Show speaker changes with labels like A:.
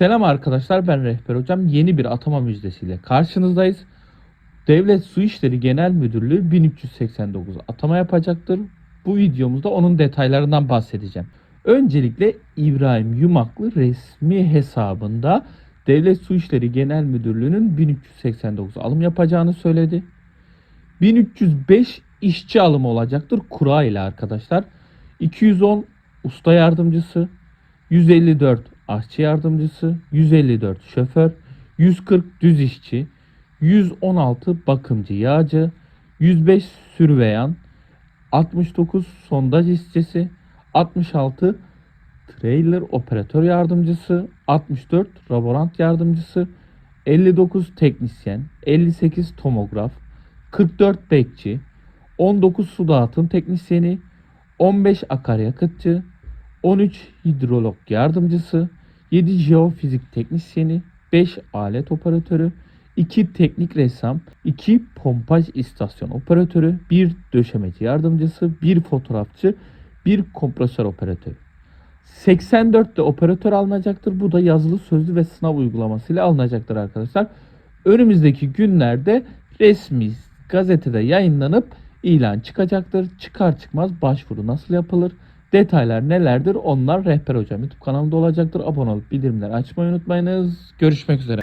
A: Selam arkadaşlar ben Rehber Hocam. Yeni bir atama müjdesiyle karşınızdayız. Devlet Su İşleri Genel Müdürlüğü 1389 atama yapacaktır. Bu videomuzda onun detaylarından bahsedeceğim. Öncelikle İbrahim Yumaklı resmi hesabında Devlet Su İşleri Genel Müdürlüğü'nün 1389 alım yapacağını söyledi. 1305 işçi alımı olacaktır kura ile arkadaşlar. 210 usta yardımcısı, 154 aşçı yardımcısı, 154 şoför, 140 düz işçi, 116 bakımcı yağcı, 105 sürveyan, 69 sondaj işçisi, 66 trailer operatör yardımcısı, 64 laborant yardımcısı, 59 teknisyen, 58 tomograf, 44 bekçi, 19 su dağıtım teknisyeni, 15 akaryakıtçı, 13 hidrolog yardımcısı, 7 jeofizik teknisyeni, 5 alet operatörü, 2 teknik ressam, 2 pompaj istasyon operatörü, 1 döşemeci yardımcısı, 1 fotoğrafçı, 1 kompresör operatörü. 84 de operatör alınacaktır. Bu da yazılı, sözlü ve sınav uygulamasıyla alınacaktır arkadaşlar. Önümüzdeki günlerde resmi gazetede yayınlanıp ilan çıkacaktır. Çıkar çıkmaz başvuru nasıl yapılır? Detaylar nelerdir? Onlar Rehber Hocam YouTube kanalında olacaktır. Abone olup bildirimleri açmayı unutmayınız. Görüşmek üzere.